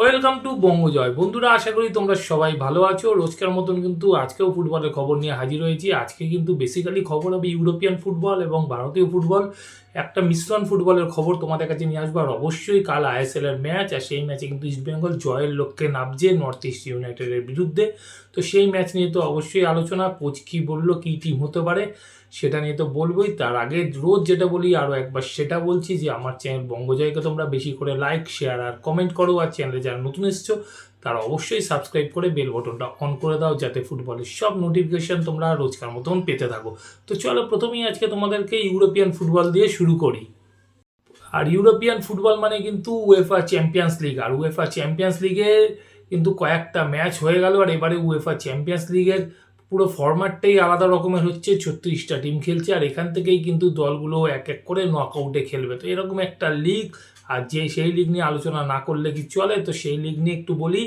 Welcome to বঙ্গজয় বন্ধুরা, আশা করি তোমরা সবাই ভালো আছো। রোজকার মতন কিন্তু আজকেও ফুটবলের খবর নিয়ে হাজির হয়েছি। আজকে কিন্তু বেসিক্যালি খবর হবে ইউরোপিয়ান ফুটবল এবং ভারতীয় ফুটবল একটা মিশ্রণ ফুটবলের খবর তোমাদের কাছে নিয়ে আসব, আর অবশ্যই কাল আইএসএল এর ম্যাচ আর সেই ম্যাচে কিন্তু ইস্ট বেঙ্গল জয়ের লক্ষ্যে নামছে নর্থ ইস্ট ইউনাইটেডের বিরুদ্ধে। তো সেই ম্যাচ নিয়ে তো অবশ্যই আলোচনা, কোচ কী বলল, কী টিম হতে পারে, সেটা নিয়ে তো বলবোই। তার আগে রোজ যেটা বলি, আরও একবার সেটা বলছি যে, আমার চ্যানেল বঙ্গজয়কে তোমরা বেশি করে লাইক শেয়ার আর কমেন্ট করো, আর চ্যানেলে যারা নতুন এসছো তারা অবশ্যই সাবস্ক্রাইব করে বেল বটনটা অন করে দাও যাতে ফুটবলের সব নোটিফিকেশান তোমরা রোজকার মতন পেতে থাকো। তো চলো প্রথমেই আজকে তোমাদেরকে ইউরোপিয়ান ফুটবল দিয়ে শুরু করি। আর ইউরোপিয়ান ফুটবল মানে কিন্তু উয়েফা চ্যাম্পিয়ন্স লিগ আর উয়েফা চ্যাম্পিয়ন্স লিগে কিন্তু কয়েকটা ম্যাচ হয়ে গেল, আর এবারে উয়েফা চ্যাম্পিয়ন্স লিগের পুরো ফরম্যাটটাই আলাদা রকমের হচ্ছে, ছত্রিশটা টিম খেলছে, আর এখান থেকেই কিন্তু দলগুলো এক এক করে নকআউটে খেলবে। তো এরকম একটা লিগ আর যে সেই লিগ নিয়ে আলোচনা না করলে কি চলে? তো সেই লিগ নিয়ে একটু বলি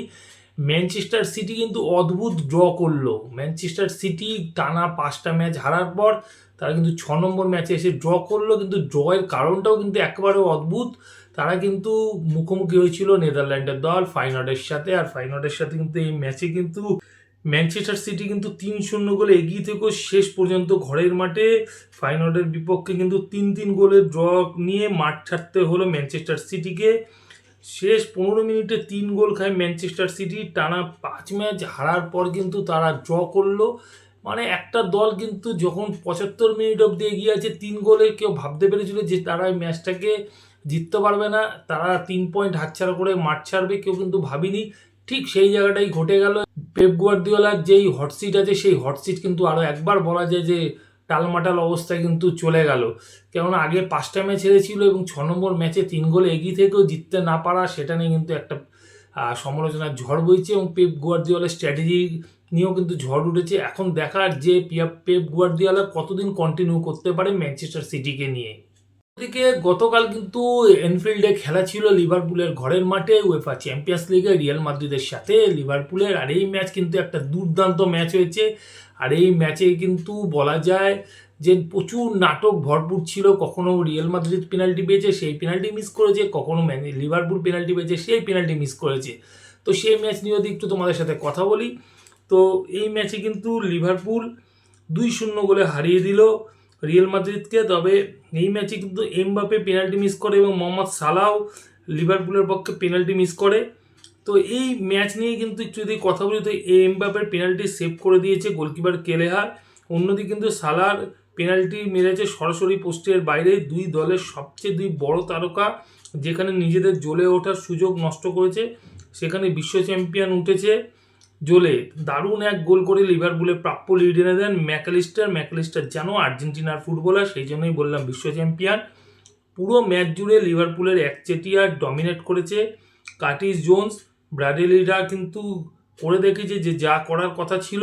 ম্যানচেস্টার সিটি কিন্তু অদ্ভুত ড্র করল। ম্যানচেস্টার সিটি টানা পাঁচটা ম্যাচ হারার পর তারা কিন্তু ছ নম্বর ম্যাচে এসে ড্র করল। কিন্তু ড্রয়ের কারণটাও কিন্তু একেবারে অদ্ভুত। তারা কিন্তু মুখোমুখি হয়েছিল নেদারল্যান্ডের দল ফাইনডের সাথে। আর ফাইনডের সাথে কিন্তু এই ম্যাচে কিন্তু ম্যানচেস্টার সিটি কিন্তু তিন শূন্য গোলে এগিয়ে থেকেও শেষ পর্যন্ত ঘরের মাঠে। ফাইনডের বিপক্ষে কিন্তু তিন তিন গোলের ড্র নিয়ে মাঠ ছাড়তে হলো ম্যানচেস্টার সিটিকে শেষ পনেরো মিনিটে তিন গোল খায় ম্যানচেস্টার সিটি টানা পাঁচ ম্যাচ হারার পর কিন্তু তারা ড্র করল। মানে একটা দল কিন্তু যখন পঁচাত্তর মিনিট অব্দি এগিয়ে আছে, তিন গোলে কেউ ভাবতে পেরেছিল যে তারা এই ম্যাচটাকে জিততে পারবে না। তারা তিন পয়েন্ট হাতছাড়া করে মাঠ ছাড়বে, কেউ কিন্তু ভাবিনি। ঠিক সেই জায়গাটাই ঘটে গেল। পেপ গুয়ার্দিওলার যেই হটসিট আছে, সেই হটসিট কিন্তু আরও একবার বলা যায় যে টালমাটাল অবস্থায় কিন্তু চলে গেল। কেননা আগে পাঁচটা ম্যাচ হেরেছিল এবং ছ নম্বর ম্যাচে তিন গোল এগিয়ে থেকেও জিততে না পারা, সেটা নিয়ে কিন্তু একটা সমালোচনার ঝড় বইছে এবং পেপ গুয়ার্দিওলার স্ট্র্যাটেজি নিয়েও কিন্তু ঝড় উঠেছে। এখন দেখার যে পেপ গুয়ার্দিওলা কতদিন কন্টিনিউ করতে পারে ম্যানচেস্টার সিটিকে নিয়ে। ওদিকে গতকাল কিন্তু এনফিল্ডে খেলা ছিল লিভারপুলের ঘরের মাঠে উয়েফা চ্যাম্পিয়ন্স লিগে রিয়াল মাদ্রিদের সাথে লিভারপুলের। আর এই ম্যাচ কিন্তু একটা দুর্দান্ত ম্যাচ হয়েছে। আর এই ম্যাচে কিন্তু বলা যায় যে প্রচুর নাটক ভরপুর ছিল। কখনো রিয়াল মাদ্রিদ পেনাল্টি পেয়েছে, সেই পেনাল্টি মিস করেছে। কখনো লিভারপুল পেনাল্টি পেয়েছে, সেই পেনাল্টি মিস করেছে। তো সেই ম্যাচ নিয়ে যদি একটু তোমাদের সাথে কথা বলি, তো এই ম্যাচে কিন্তু লিভারপুল দুই শূন্য গোলে হারিয়ে দিল। রিয়াল মাদ্রিদকে তবে এই ম্যাচে কিন্তু এমবাপে পেনাল্টি মিস করে এবং মোহাম্মদ সালাও লিভারপুলের পক্ষে পেনাল্টি মিস করে। তো এই ম্যাচ নিয়ে কিন্তু একটু যদি কথা বলি, তো এমবাপের পেনাল্টি সেভ করে দিয়েছে গোলকিপার কেলেহার। অন্যদিকে কিন্তু সালার পেনাল্টি মেরেছে সরাসরি পোস্টের বাইরে। দুই দলের সবচেয়ে দুই বড় তারকা, যেখানে নিজেদের জ্বলে ওঠার সুযোগ নষ্ট করেছে। সেখানে বিশ্ব চ্যাম্পিয়ন উঠেছে। জ্বলে দারুণ এক গোল করে লিভারপুলের প্রাপ্য লিড এনে দেন ম্যাকালিস্টার। ম্যাকালিস্টার জানো আর্জেন্টিনার ফুটবলার, সেই জন্যই বললাম বিশ্ব চ্যাম্পিয়ন পুরো ম্যাচ জুড়ে লিভারপুলের একচেটিয়া ডমিনেট করেছে কার্টিস জোন্স। ব্রাডেলিরা কিন্তু করে দেখেছে যে যা করার কথা ছিল।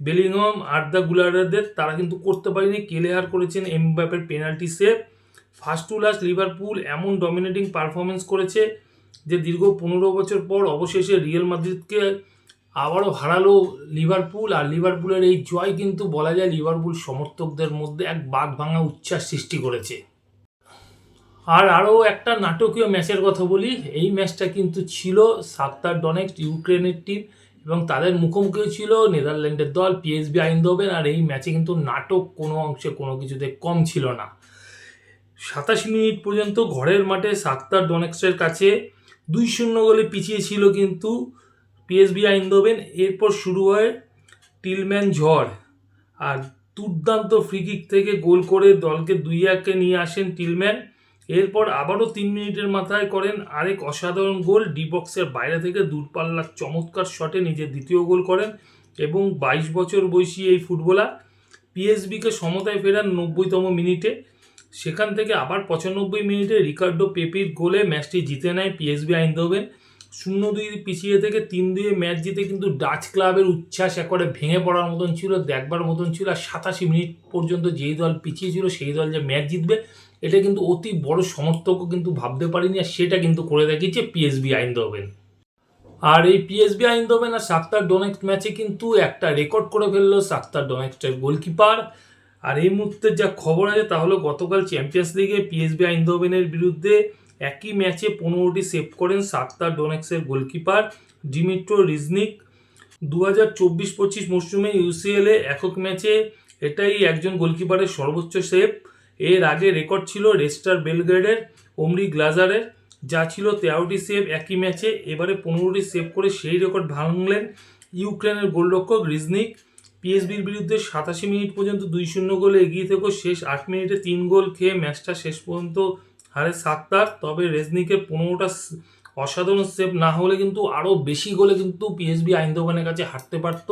বেলিংহাম আর্দা গুলারদের তারা কিন্তু করতে পারেনি। কেলেহার করেছেন এমবাপের penalty save first to last Liverpool এমন ডমিনেটিং পারফরমেন্স করেছে যে দীর্ঘ পনেরো বছর পর অবশেষে রিয়েল মাদ্রিদকে আবারও হারালো লিভারপুল, আর লিভারপুলের এই জয় কিন্তু বলা যায় লিভারপুল সমর্থকদের মধ্যে এক বাঘ ভাঙা উচ্ছ্বাস সৃষ্টি করেছে। আর আরও একটা নাটকীয় ম্যাচের কথা বলি, এই ম্যাচটা কিন্তু ছিল সাক্তার ডনেক্স, ইউক্রেনের টিম, এবং তাদের মুখোমুখিও ছিল নেদারল্যান্ডের দল, পিএসবি আইনদোবেন আর এই ম্যাচে কিন্তু নাটক কোনো অংশে কোনো কিছুতে কম ছিল না। সাতাশ মিনিট পর্যন্ত ঘরের মাঠে সাক্তার ডনেক্সের কাছে দুই শূন্য গোলে পিছিয়ে ছিল কিন্তু পিএসবি আইনদোবেন এরপর শুরু হয় টিলম্যান ঝড়। আর দুর্দান্ত ফ্রিকিক থেকে গোল করে দলকে দুই একে নিয়ে আসেন টিলম্যান। এরপর আবারও তিন মিনিটের মাথায় করেন আরেক অসাধারণ গোল। ডি বক্সের বাইরে থেকে দূরপাল্লার চমৎকার শটে নিজের দ্বিতীয় গোল করেন এবং বাইশ বছর বয়সী এই ফুটবলার পিএসবিকে সমতায় ফেরান নব্বইতম মিনিটে। সেখান থেকে আবার পঁচানব্বই মিনিটে রিকার্ডো পেপির গোলে ম্যাচটি জিতে নেয় পিএসবি আইনদোবেন শূন্য দুই পিছিয়ে থেকে তিন দুয়ে ম্যাচ জিতে কিন্তু ডাচ ক্লাবের উচ্ছ্বাস একবারে ভেঙে পড়ার মতন ছিল, দেখবার মতন ছিল আর সাতাশি মিনিট পর্যন্ত যেই দল পিছিয়ে ছিল সেই দল যে ম্যাচ জিতবে, এটা কিন্তু অতি বড় সমর্থকও কিন্তু ভাবতে পারিনি আর সেটা কিন্তু করে দেখিয়েছে পিএসবি আইনদোবেন আর এই পিএসবি আইনদোবেন আর সাক্তার ডোনেক্স ম্যাচে কিন্তু একটা রেকর্ড করে ফেলল সাক্তার ডোনেক্সের গোলকিপার আর এই মুহূর্তে যা খবর আছে তাহলে গতকাল চ্যাম্পিয়ন্স লিগে পিএসবি আইনদোবেনের বিরুদ্ধে একই ম্যাচে পনেরোটি সেভ করেন সাত্তার ডোনেক্সের গোলকিপার ডিমিট্রো রিজনিক। দু হাজার চব্বিশ পঁচিশ মরশুমে ইউসিএলে একক ম্যাচে এটাই একজন গোলকিপারের সর্বোচ্চ সেভ এর আগে রেকর্ড ছিল রেস্টার বেলগ্রেডের, ওমরি গ্লাজারের। যা ছিল তেরোটি সেভ একই ম্যাচে, এবারে পনেরোটি সেভ করে সেই রেকর্ড ভাঙলেন ইউক্রেনের গোলরক্ষক রিজনিক। পিএসবির বিরুদ্ধে সাতাশি মিনিট পর্যন্ত দুই শূন্য গোলে এগিয়ে থেকেও শেষ আট মিনিটে তিন গোল খেয়ে ম্যাচটা শেষ পর্যন্ত হারে সাত্তার, তবে রেজনিকের পনেরোটা অসাধারণ সেভ না হলে কিন্তু আরও বেশি গোলে কিন্তু পিএসবি আইন্দোবানের কাছে হারতে পারত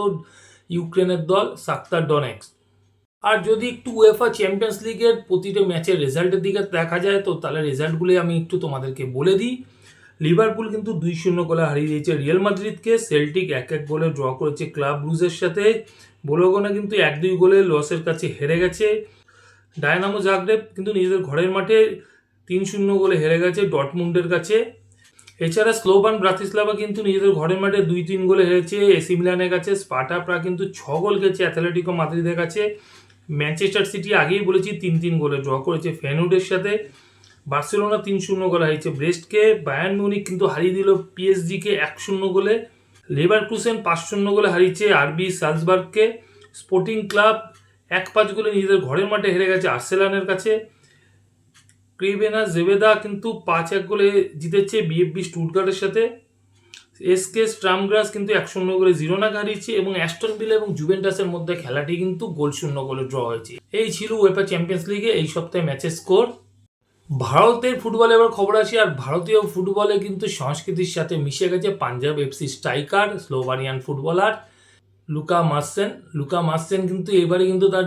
ইউক্রেনের দল সাক্তার ডনেক্স আর যদি একটু উয়েফা চ্যাম্পিয়ন্স লিগের প্রতিটা ম্যাচের রেজাল্টের দিকে দেখা যায়, তো তাহলে রেজাল্টগুলি আমি একটু তোমাদেরকে বলে দিই। লিভারপুল কিন্তু দুই শূন্য গোলে হারিয়ে দিয়েছে রিয়েল মাদ্রিদকে সেলটিক এক এক গোলে ড্র করেছে ক্লাব ব্রুজের সাথে। বোলোগোনা কিন্তু এক দুই গোলে লসের কাছে হেরে গেছে। ডায়নামো জাগরেব কিন্তু নিজেদের ঘরের মাঠে তিন শূন্য গোলে হেরে গেছে ডটমুন্ডের কাছে। এছাড়া স্লোভান ব্রাতিস্লাভা কিন্তু নিজেদের ঘরের মাঠে দুই তিন গোলে হেরেছে। এসি মিলানের কাছে স্পাটা প্রা কিন্তু ছ গোল খেয়েছে অ্যাথলেটিকো মাদ্রিদের কাছে। ম্যানচেস্টার সিটি আগেই বলেছি তিন তিন গোলে ড্র করেছে ফেনুডের সাথে। বার্সেলোনা তিন শূন্য গোলে হারিয়েছে ব্রেস্টকে। বায়ান মিউনিক কিন্তু হারিয়ে দিল পিএসজিকে এক শূন্য গোলে। লেবার ক্রুসেন পাঁচ শূন্য গোলে হারিয়েছে আরবি সালসবার্গকে। স্পোর্টিং ক্লাব এক পাঁচ গোলে নিজেদের ঘরের মাঠে হেরে গেছে আর্সেলানের কাছে। ক্রিবেনা জেবেদা কিন্তু পাঁচ এক গোলে জিতেছে বিএফবি স্টুটগার্টের সাথে। এসকে স্ট্রামগ্রাস কিন্তু এক শূন্য গোলে জিরোনা হারিয়েছে এবং অ্যাস্টন বিল এবং জুভেন্টাসের মধ্যে খেলাটি কিন্তু গোল শূন্য গোলে ড্র হয়েছে। এই ছিল ওয়েফা চ্যাম্পিয়ন্স লিগে এই সপ্তাহে ম্যাচের স্কোর ভারতের ফুটবলে এবার খবর আসি, আর ভারতীয় ফুটবলে কিন্তু সংস্কৃতির সাথে মিশে গেছে Punjab FC striker Slovenian footballer Luka Majcen Luka Majcen কিন্তু এবারে কিন্তু তার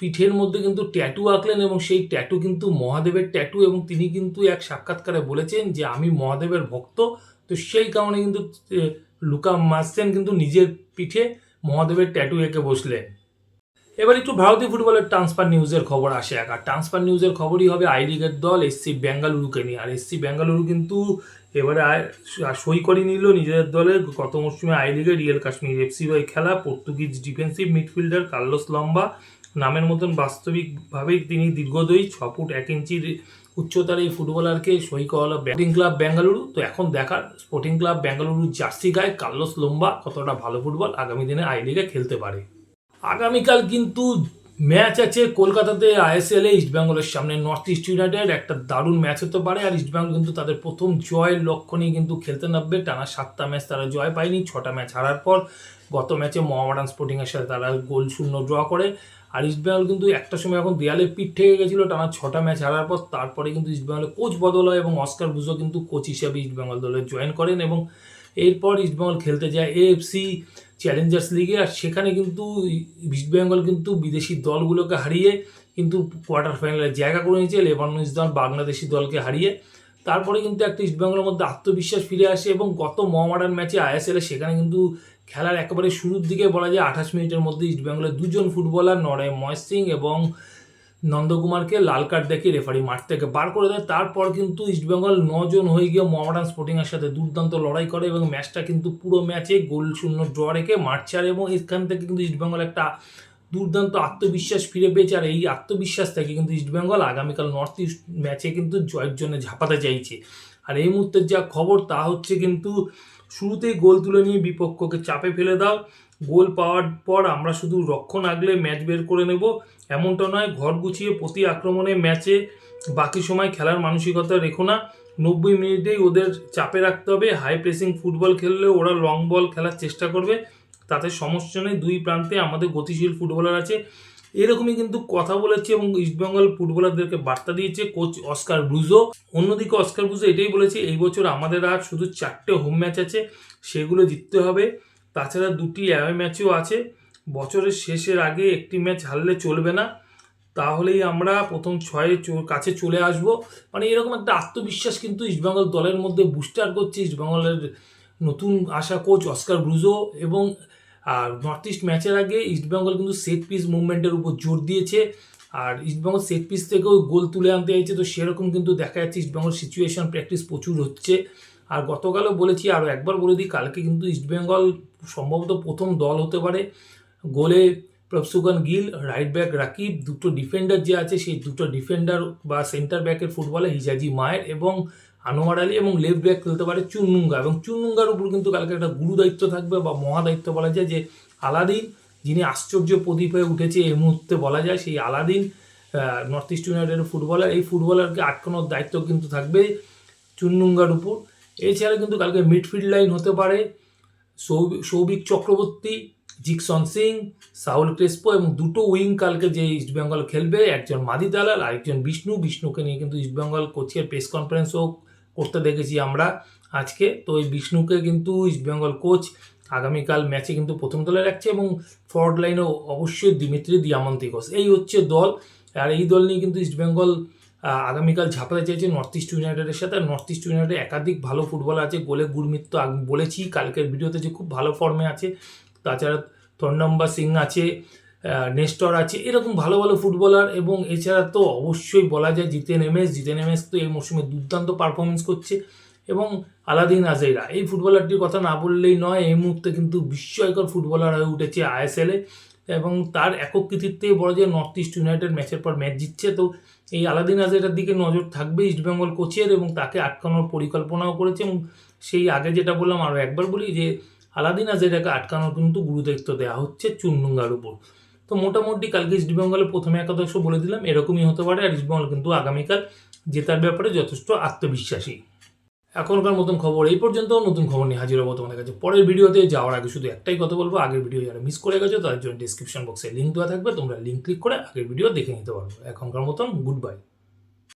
পিঠের মধ্যে কিন্তু ট্যাটু আঁকলেন এবং সেই ট্যাটু কিন্তু মহাদেবের ট্যাটু এবং তিনি কিন্তু এক সাক্ষাৎকারে বলেছেন যে, আমি মহাদেবের ভক্ত। তো সেই কারণে কিন্তু লুকা মার্সেন কিন্তু নিজের পিঠে মহাদেবের ট্যাটু এঁকে বসলেন। এবার একটু ভারতীয় ফুটবলের ট্রান্সফার নিউজের খবর আসে এক। আর ট্রান্সফার নিউজের খবরই হবে আই লিগের দল এসসি বেঙ্গালুরুকে নিয়ে। আর এসসি বেঙ্গালুরু কিন্তু এবারে সই করে নিল নিজেদের দলের গত মরশুমে আই লিগে রিয়েল কাশ্মীর এফসি হয়ে খেলা। পর্তুগিজ ডিফেন্সিভ মিডফিল্ডার কার্লোস লম্বা নামের মতন বাস্তবিকভাবেই তিনি দীর্ঘদয়ী ছ ফুট এক ইঞ্চির উচ্চতার এই ফুটবলারকে সই করালো ব্যাটিং ক্লাব বেঙ্গালুরু তো এখন দেখার স্পোর্টিং ক্লাব বেঙ্গালুরু জার্সি গায়ে কার্লোস লোম্বা কতটা ভালো ফুটবল আগামী দিনে আই লিগে খেলতে পারে। আগামীকাল কিন্তু ম্যাচ আছে কলকাতাতে আইএসএল এ ইস্টবেঙ্গলের সামনে নর্থ ইস্ট ইউনাইটেড একটা দারুণ ম্যাচ হতে পারে আর ইস্টবেঙ্গল কিন্তু তাদের প্রথম জয়ের লক্ষ্য নিয়ে কিন্তু খেলতে নামবে। টানা সাতটা ম্যাচ তারা জয় পায়নি, ছটা ম্যাচ হারার পর গত ম্যাচে মোহামেডান স্পোর্টিংয়ের সাথে তারা গোল শূন্য ড্র করে। আর ইস্টবেঙ্গল কিন্তু একটা সময় এখন দেয়ালে পিঠ থেকে গেছিল, টানা ছটা ম্যাচ হারার পর তারপরে কিন্তু ইস্টবেঙ্গলের কোচ বদল হয় এবং অস্কার বুজো কিন্তু কোচ হিসাবে ইস্টবেঙ্গল দলে জয়েন করেন এবং এরপর ইস্টবেঙ্গল খেলতে যায় এএফসি চ্যালেঞ্জার্স লিগে আর সেখানে কিন্তু ইস্টবেঙ্গল কিন্তু বিদেশি দলগুলোকে হারিয়ে কিন্তু কোয়ার্টার ফাইনালে জায়গা করে নিয়েছে। লেবাননিজ দল বাংলাদেশি দলকে হারিয়ে তারপরে কিন্তু একটা ইস্টবেঙ্গলের মধ্যে আত্মবিশ্বাস ফিরে আসে এবং গত মহামারান ম্যাচে আইএসএল সেখানে কিন্তু খেলার একেবারে শুরুর দিকে বলা যায় আঠাশ মিনিটের মধ্যে ইস্টবেঙ্গলের দুজন ফুটবলার নড়াই ময় সিং এবং নন্দকুমারকে লাল কার্ড দেখে রেফারি মাঠ থেকে বার করে দেয়। তারপর কিন্তু ইস্টবেঙ্গল নজন হয়ে গিয়ে মোহামেডান স্পোর্টিংয়ের সাথে দুর্দান্ত লড়াই করে এবং ম্যাচটা কিন্তু পুরো ম্যাচে গোল শূন্য ড্র রেখে মাঠ ছাড়ে এবং এখান থেকে কিন্তু ইস্টবেঙ্গল একটা দুর্দান্ত আত্মবিশ্বাস ফিরে পেয়েছে। আর এই আত্মবিশ্বাস থেকে কিন্তু ইস্টবেঙ্গল আগামীকাল নর্থ ইস্ট ম্যাচে কিন্তু জয়ের জন্য ঝাঁপাতে চাইছে। আর এই মুহূর্তের যা খবর তা হচ্ছে কিন্তু শুরুতেই গোল তুলে নিয়ে বিপক্ষকে চাপে ফেলে দাও। গোল পাওয়ার পর আমরা শুধু রক্ষণ আগলে ম্যাচ বের করে নেব। এমনটা নয়, ঘর গুছিয়ে প্রতি আক্রমণে ম্যাচে বাকি সময় খেলার মানসিকতা রেখো না। নব্বই মিনিটেই ওদের চাপে রাখতে হবে। হাই প্রেসিং ফুটবল খেললে ওরা লং বল খেলার চেষ্টা করবে। তাতে সমস্যা নেই। দুই প্রান্তে আমাদের গতিশীল ফুটবলার আছে। এরকমই কিন্তু কথা বলেছে এবং ইস্টবেঙ্গল ফুটবলারদেরকে বার্তা দিয়েছে কোচ অস্কার ব্রুজো অন্যদিকে অস্কার ব্রুজো এটাই বলেছে, এই বছর আমাদের আর শুধু চারটে হোম ম্যাচ আছে, সেগুলো জিততে হবে। তাছাড়া দুটি অ্যাওয়ে ম্যাচও আছে। বছরের শেষের আগে একটি ম্যাচ হারলে চলবে না। তাহলেই আমরা প্রথম ছয়ের কাছে চলে আসব। মানে এরকম একটা আত্মবিশ্বাস কিন্তু ইস্টবেঙ্গল দলের মধ্যে বুস্টার করছে। ইস্টবেঙ্গলের নতুন আসা কোচ অস্কার ব্রুজো এবং আর নর্থ ইস্ট ম্যাচের আগে ইস্টবেঙ্গল কিন্তু সেট পিস মুভমেন্টের উপর জোর দিয়েছে। আর ইস্টবেঙ্গল সেট পিস থেকেও গোল তুলে আনতে চাইছে, তো সেরকম কিন্তু দেখা যাচ্ছে ইস্টবেঙ্গল সিচুয়েশন প্র্যাকটিস প্রচুর হচ্ছে। আর গতকালও বলেছি, আরও একবার বলে দিই, কালকে কিন্তু ইস্টবেঙ্গল সম্ভবত প্রথম দল হতে পারে। গোলে প্রফসুগান গিল রাইট ব্যাক রাকিব, দুটো ডিফেন্ডার যে আছে, সেই দুটো ডিফেন্ডার বা সেন্টার ব্যাকের ফুটবলে হিজাজি মায়ের এবং আনোয়ার আলী এবং লেফট ব্যাক খেলতে পারে চুন্নুঙ্গা। এবং চুন্নুঙ্গার উপর কিন্তু কালকে একটা গুরু দায়িত্ব থাকবে বা মহা দায়িত্ব বলা যায় যে আলাদিন, যিনি আশ্চর্য প্রদীপ হয়ে উঠেছে এই মুহূর্তে বলা যায়, সেই আলাদিন নর্থ ইস্ট ইউনাইটেডের ফুটবলার এই ফুটবলারকে আটকানোর দায়িত্ব কিন্তু থাকবে চুন্নুঙ্গার উপর। এছাড়া কিন্তু কালকে মিডফিল্ড লাইন হতে পারে সৌভিক চক্রবর্তী, জিকসন সিং সাউল ক্রেসপো এবং দুটো উইং কালকে যে ইস্টবেঙ্গল খেলবে, একজন মাদি দালাল, আরেকজন বিষ্ণু। বিষ্ণুকে নিয়ে কিন্তু ইস্টবেঙ্গল কোচের প্রেস কনফারেন্সও করতে দেখেছি আমরা আজকে। তো এই বিষ্ণুকে কিন্তু ইস্টবেঙ্গল কোচ আগামীকাল ম্যাচে কিন্তু প্রথম দলে রাখছে এবং ফরওয়ার্ড লাইনেও অবশ্যই দিমিত্রি দিয়ামন্তিকোস এই হচ্ছে দল। আর এই দল নিয়ে কিন্তু ইস্টবেঙ্গল আগামীকাল ঝাঁপাতে চাইছে নর্থ ইস্ট ইউনাইটেডের সাথে। আর নর্থ ইস্ট ইউনাইটেড একাধিক ভালো ফুটবলার আছে, গোলে গুরমিত তো আমি বলেছি, কালকের ভিডিওতে যে খুব ভালো ফর্মে আছে। তাছাড়া তন্নম্বা সিং আছে নেস্টর আছে। এরকম ভালো ভালো ফুটবলার এবং এছাড়া তো অবশ্যই বলা যায় জিতেন এমএস। জিতেন এমএস তো এই মৌসুমে দুর্দান্ত পারফরমেন্স করছে এবং আলাদিন আজেরা। এই ফুটবলারটির কথা না বললেই নয়, এই মুহূর্তে কিন্তু বিস্ময়কর ফুটবলার হয়ে উঠেছে আইএসএলে এবং তার একক কৃতিত্বে বড় যে নর্থ ইস্ট ইউনাইটেড ম্যাচের পর ম্যাচ জিতছে। তো এই আলাদিন আজেরার দিকে নজর থাকবে ইস্টবেঙ্গল কোচের এবং তাকে আটকানোর পরিকল্পনাও করেছে এবং সেই আগে যেটা বললাম আরও একবার বলি যে আলাদিন আজেরাকে আটকানোর কিন্তু গুরুদায়িত্ব দেওয়া হচ্ছে চুন্নুঙ্গার উপর। তো মোটামুটি কালকে ইস্ট বেঙ্গলে প্রথমে একাদশ বলে দিলাম, এরকমই হতে পারে। আর ইস্টবেঙ্গল কিন্তু আগামীকাল জেতার ব্যাপারে যথেষ্ট আত্মবিশ্বাসী। এখনকার মতন খবর এই পর্যন্ত, নতুন খবর নিয়ে হাজির হব তোমাদের কাছে। পরের ভিডিওতে যাওয়ার আগে শুধু একটাই কথা বলব, আগের ভিডিও যারা মিস করে গেছো, তাদের জন্য ডিসক্রিপশন বক্সে লিঙ্ক দেওয়া থাকবে। তোমরা লিঙ্ক ক্লিক করে আগের ভিডিও দেখে নিতে পারবে এখনকার মতন গুড বাই